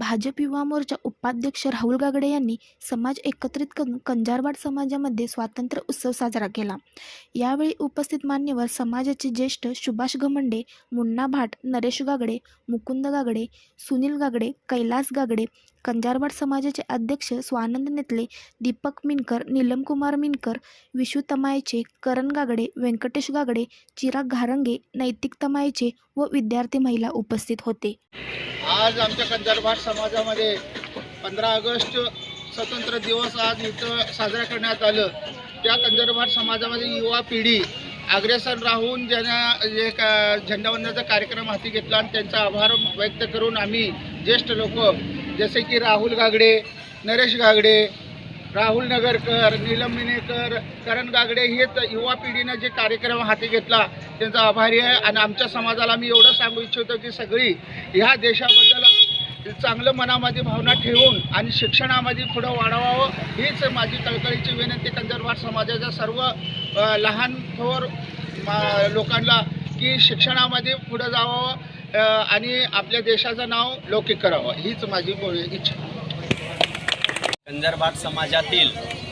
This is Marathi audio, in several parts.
भाजप युवा मोर्चा उपाध्यक्ष राहुल गागडे यांनी समाज एकत्रित करून कंजारवाड समाजामध्ये स्वातंत्र्य उत्सव साजरा केला. यावेळी उपस्थित मान्यवर समाजाचे ज्येष्ठ सुभाष घमंडे मुन्ना भाट नरेश गागडे मुकुंद गागडे सुनील गागडे कैलास गागडे कंजारवाड समाजाचे अध्यक्ष स्वानंद नेतले दीपक मिनकर नीलमकुमार मिनकर विशू तमायचे करण गागडे व्यंकटेश गागडे चिराग घारंगे नैतिक तमायचे व विद्यार्थी महिला उपस्थित होते. आज आमच्या कंजारवाड समाजामध्ये पंधरा ऑगस्ट स्वतंत्र दिवस आज इथं साजरा करण्यात आलं. त्या संदर्भात समाजामध्ये युवा पिढी अग्रेसर राहून ज्यांना जे का झेंडावंदनाचा कार्यक्रम हाती घेतला आणि त्यांचा आभार व्यक्त करून आम्ही ज्येष्ठ लोक जसे की राहुल गागडे नरेश गागडे राहुल नगरकर नीलम मिनेकर करण गागडे हे युवा पिढीनं जे कार्यक्रम हाती घेतला त्यांचा आभारी आहे. आणि आमच्या समाजाला मी एवढं सांगू इच्छितो की सगळी ह्या देशाबद्दल चांगलं मनामध्ये भावना ठेवून आणि शिक्षणामध्ये पुढं वाढवावं हीच माझी कळकळीची विनंती कंजरवार समाजाच्या सर्व लहान थोर मा- लोकांना की शिक्षणामध्ये पुढं जावं आणि आपल्या देशाचं नाव लौकिक करावं हीच माझी इच्छा. कंजरबाट समाजातील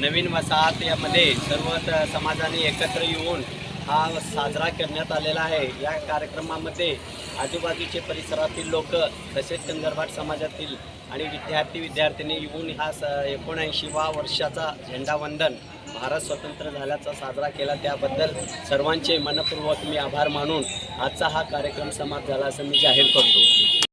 नवीन वसाहत यामध्ये सर्व समाजाने एकत्र येऊन हा साजरा करण्यात आलेला आहे. या कार्यक्रमामध्ये आजूबाजूचे परिसरातील लोक तसेच कंजरबाट समाजातील आणि विद्यार्थी विद्यार्थिनी येऊन हा स एकोणऐंशीवा वर्षाचा झेंडावंदन भारत स्वतंत्र झाल्याचा साजरा केला. त्याबद्दल सर्वांचे मनपूर्वक मी आभार मानून आजचा हा कार्यक्रम समाप्त झाला असं मी जाहीर करतो.